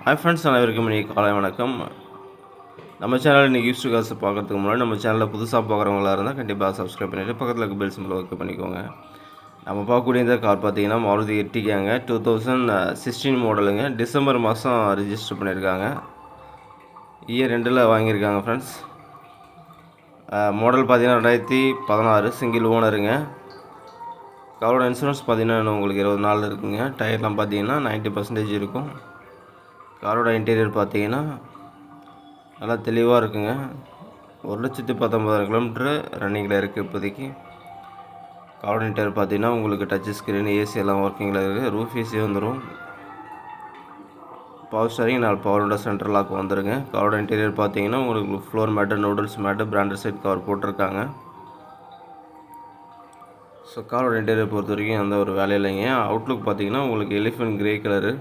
Hi friends அனைவருக்கும் இன்றைக்கி காலை வணக்கம். நம்ம சேனல் இன்றைக்கி யூஸ்டு காசு பார்க்கறதுக்கு முன்னாடி நம்ம சேனலில் புதுசாக பார்க்குறவங்களா இருந்தால் கண்டிப்பாக சப்ஸ்கிரைப் பண்ணிவிட்டு பக்கத்தில் இருக்க பெல் சிம்பிள் ஒர்க் பண்ணிக்கோங்க. நம்ம பார்க்கக்கூடிய இந்த கார் பார்த்தீங்கன்னா மாருதி எட்டிக்காங்க டூ தௌசண்ட் சிக்ஸ்டீன் மாடலுங்க டிசம்பர் மாதம் ரிஜிஸ்டர் பண்ணியிருக்காங்க. இயர் ரெண்டில் வாங்கியிருக்காங்க ஃப்ரெண்ட்ஸ் மாடல் பார்த்தீங்கன்னா ரெண்டாயிரத்தி பதினாறு சிங்கிள் ஓனருங்க காரோட இன்சூரன்ஸ் பார்த்தீங்கன்னா உங்களுக்கு இருபது நாள் இருக்குங்க. டயர்லாம் பார்த்தீங்கன்னா 90% பர்சன்டேஜ் இருக்கும். காரோட இன்டீரியர் பார்த்தீங்கன்னா நல்லா தெளிவாக இருக்குங்க. ஒரு லட்சத்தி பத்தொம்பதாயிரம் கிலோமீட்ரு ரன்னிங்கில் இருக்குது இப்போதைக்கு. காரோட இன்டீரியர் பார்த்தீங்கன்னா உங்களுக்கு டச் ஸ்க்ரீன் ஏசி எல்லாம் ஒர்க்கிங்கில் இருக்குது ரூஃப் ஏசி வந்துடும் பவர் ஸ்டாரிங் நாலு பவர் விண்டோ சென்ட்ரல் லாக் வந்துருங்க. காரோட இன்டீரியர் பார்த்தீங்கன்னா உங்களுக்கு floor mat noodles mat branded side cover போட்டிருக்காங்க. ஸோ காரோட இன்டீரியர் பொறுத்த வரைக்கும் எந்த ஒரு வேலையும் இல்லைங்க. அவுட்லுக் பார்த்தீங்கன்னா உங்களுக்கு elephant grey colour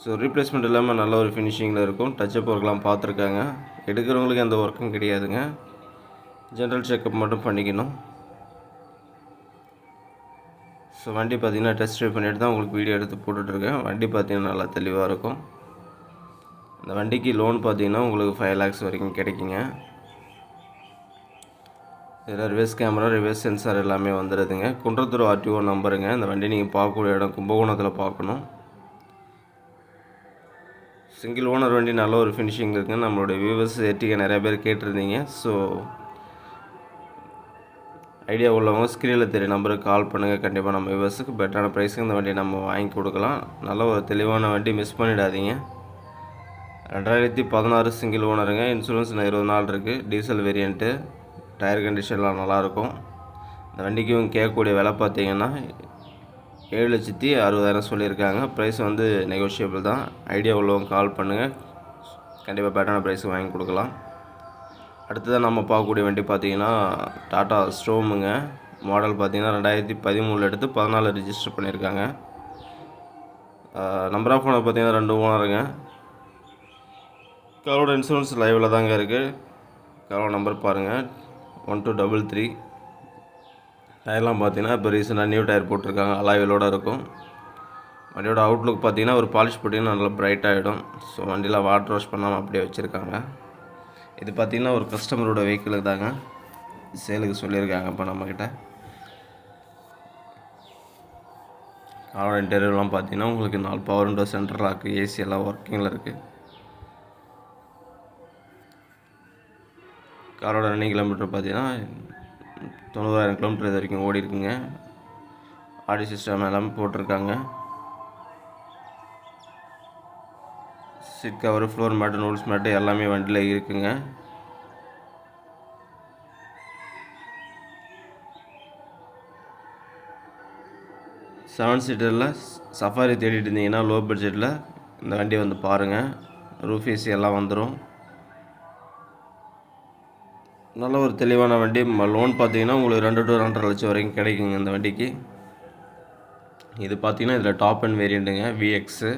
so replacement இல்லாமல் நல்ல ஒரு ஃபினிஷிங்கில் இருக்கும். டச்சப் ஒர்க்லாம் பார்த்துருக்காங்க. எடுக்கிறவங்களுக்கு எந்த ஒர்க்கும் கிடையாதுங்க. ஜென்ரல் செக்கப் மட்டும் பண்ணிக்கணும். ஸோ வண்டி பார்த்தீங்கன்னா டெஸ்ட் ட்ரைவ் பண்ணிட்டு தான் உங்களுக்கு வீடியோ எடுத்து போட்டுட்ருக்கேன். வண்டி பார்த்தீங்கன்னா நல்லா தெளிவாக இருக்கும். இந்த வண்டிக்கு லோன் பார்த்தீங்கன்னா உங்களுக்கு ஃபைவ் லேக்ஸ் வரைக்கும் கிடைக்குங்க. இதில் ரிவர்ஸ் கேமரா ரிவர்ஸ் சென்சார் எல்லாமே வந்துடுதுங்க குன்றத்தூர் ஆர்டிஓ நம்பருங்க இந்த வண்டி நீங்கள் பார்க்கக்கூடிய இடம் கும்பகோணத்தில் பார்க்கணும். சிங்கிள் ஓனர் வண்டி நல்ல ஒரு ஃபினிஷிங் இருக்குன்னு நம்மளுடைய வியூவர்ஸ் எட்டிக்க நிறைய பேர் கேட்டிருந்தீங்க. ஸோ ஐடியா உள்ளவங்க ஸ்க்ரீனில் தெரிய நம்பருக்கு கால் பண்ணுங்கள் கண்டிப்பாக நம்ம வியூவர்ஸுக்கு பெட்டரான ப்ரைஸுக்கு இந்த வண்டியை நம்ம வாங்கி கொடுக்கலாம். நல்ல ஒரு தெளிவான வண்டி மிஸ் பண்ணிடாதீங்க. ரெண்டாயிரத்தி பதினாறு சிங்கிள் ஓனருங்க இன்சூரன்ஸ் இருபது நாள் இருக்குது டீசல் வேரியண்ட்டு டயர் கண்டிஷன்லாம் நல்லாயிருக்கும் இந்த வண்டிக்கு இவங்க கேட்கக்கூடிய விலை பார்த்தீங்கன்னா ஏழு லட்சத்தி அறுபதாயிரம் சொல்லியிருக்காங்க. ப்ரைஸ் வந்து நெகோஷியபிள் தான். ஐடியா உள்ளவங்க கால் பண்ணுங்கள் கண்டிப்பாக பேட்டான ப்ரைஸ் வாங்கி கொடுக்கலாம். அடுத்ததாக நம்ம பார்க்கக்கூடிய வண்டி பார்த்தீங்கன்னா டாட்டா ஸ்ட்ரோமுங்க மாடல் பார்த்தீங்கன்னா ரெண்டாயிரத்தி பதிமூணில் எடுத்து பதினாலு ரிஜிஸ்டர் பண்ணியிருக்காங்க. நம்பர் ஆஃப் ஓனர் பார்த்தீங்கன்னா ரெண்டு ஓனருங்க காரோட இன்சூரன்ஸ் லைவில் தாங்க இருக்குது காரோட நம்பர் பாருங்கள் ஒன் டூ டபுள் த்ரீ டயர்லாம் பார்த்தீங்கன்னா இப்போ ரீசெண்டாக நியூ டயர் போட்டிருக்காங்க. அலாய்விலோடு இருக்கும். வண்டியோட அவுட்லுக் பார்த்தீங்கன்னா ஒரு பாலிஷ் போட்டிங்கன்னா நல்லா பிரைட் ஆகிடும் ஸோ வண்டியில் வாட்டர் வாஷ் பண்ணாமல் அப்படியே வச்சுருக்காங்க. இது பார்த்தீங்கன்னா ஒரு கஸ்டமரோட வெஹிக்கிள் தாங்க. சேலுக்கு சொல்லியிருக்காங்க இப்போ நம்மக்கிட்ட காரோட இன்டர்வியூலாம் பார்த்தீங்கன்னா உங்களுக்கு நாலு power window centre lock AC எல்லாம் ஒர்க்கிங்கில் இருக்குது காரோட ரன்னிங் கிலோமீட்டர் பார்த்தீங்கன்னா தொண்ணூறாயிரம் கிலோமீட்டர் இது வரைக்கும் ஓடி இருக்குங்க. ஆடி சிஸ்டம் எல்லாமே போட்டிருக்காங்க. Seat cover floor mat noodles mat எல்லாமே வண்டியில் இருக்குங்க. செவன் சீட்டரில் சஃபாரி தேடிட்டு இருந்தீங்கன்னா லோ பட்ஜெட்டில் இந்த வண்டியை வந்து பாருங்கள் ரூஃபீஸ் எல்லாம் வந்துடும் நல்ல ஒரு தெளிவான வண்டி. லோன் பார்த்தீங்கன்னா உங்களுக்கு ரெண்டு டு ரெண்டரை லட்சம் வரைக்கும் கிடைக்குங்க இந்த வண்டிக்கு. இது பார்த்தீங்கன்னா இதில் டாப் அண்ட் வேரியண்ட்டுங்க விஎக்ஸு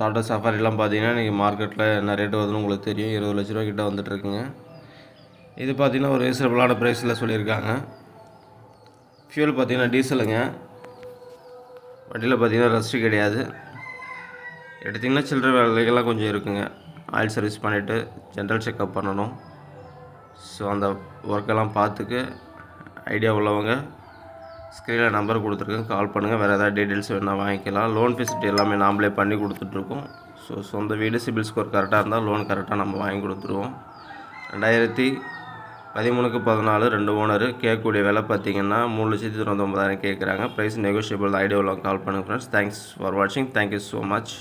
டாட்டா சஃபாரிலாம் பார்த்தீங்கன்னா நீங்கள் மார்க்கெட்டில் என்ன ரேட்டு வருதுன்னு உங்களுக்கு தெரியும். இருபது லட்ச ரூபா கிட்ட வந்துட்டுருக்குங்க இது பார்த்திங்கன்னா ஒரு ரீசனபிளான ப்ரைஸில் சொல்லியிருக்காங்க. ஃபியூல் பார்த்திங்கன்னா டீசலுங்க வண்டியில் பார்த்தீங்கன்னா ரஸ்ட்டு கிடையாது. எடுத்திங்கன்னா சில்லற வேலைகள்லாம் கொஞ்சம் இருக்குங்க. ஆயில் சர்வீஸ் பண்ணிவிட்டு ஜென்ரல் செக்கப் பண்ணணும். ஸோ அந்த ஒர்க்கெல்லாம் பார்த்துக்கு ஐடியா உள்ளவங்க ஸ்க்ரீனில் நம்பர் கொடுத்துருக்கேன். கால் பண்ணுங்கள் வேறு ஏதாவது டீட்டெயில்ஸ் வேணால் வாங்கிக்கலாம். லோன் ஃபெசிலிட்டி எல்லாமே நாம்ளே பண்ணி கொடுத்துட்ருக்கோம். ஸோ சொந்த வீடு சிபில் ஸ்கோர் கரெக்டாக இருந்தால் லோன் கரெக்டாக நம்ம வாங்கி கொடுத்துருவோம். ரெண்டாயிரத்தி பதிமூணுக்கு பதினாலு ரெண்டு ஓனர் கேட்கக்கூடிய விலை பார்த்தீங்கன்னா மூணு லட்சத்தி தொண்ணூத்தொம்பதாயிரம் கேட்குறாங்க. ப்ரைஸ் நெகோஷியபிள் ஐடியா உள்ளவங்க கால் பண்ணுங்கள் ஃப்ரெண்ட்ஸ் தேங்க்ஸ் ஃபார் வாட்சிங் தேங்க்யூ ஸோ மச்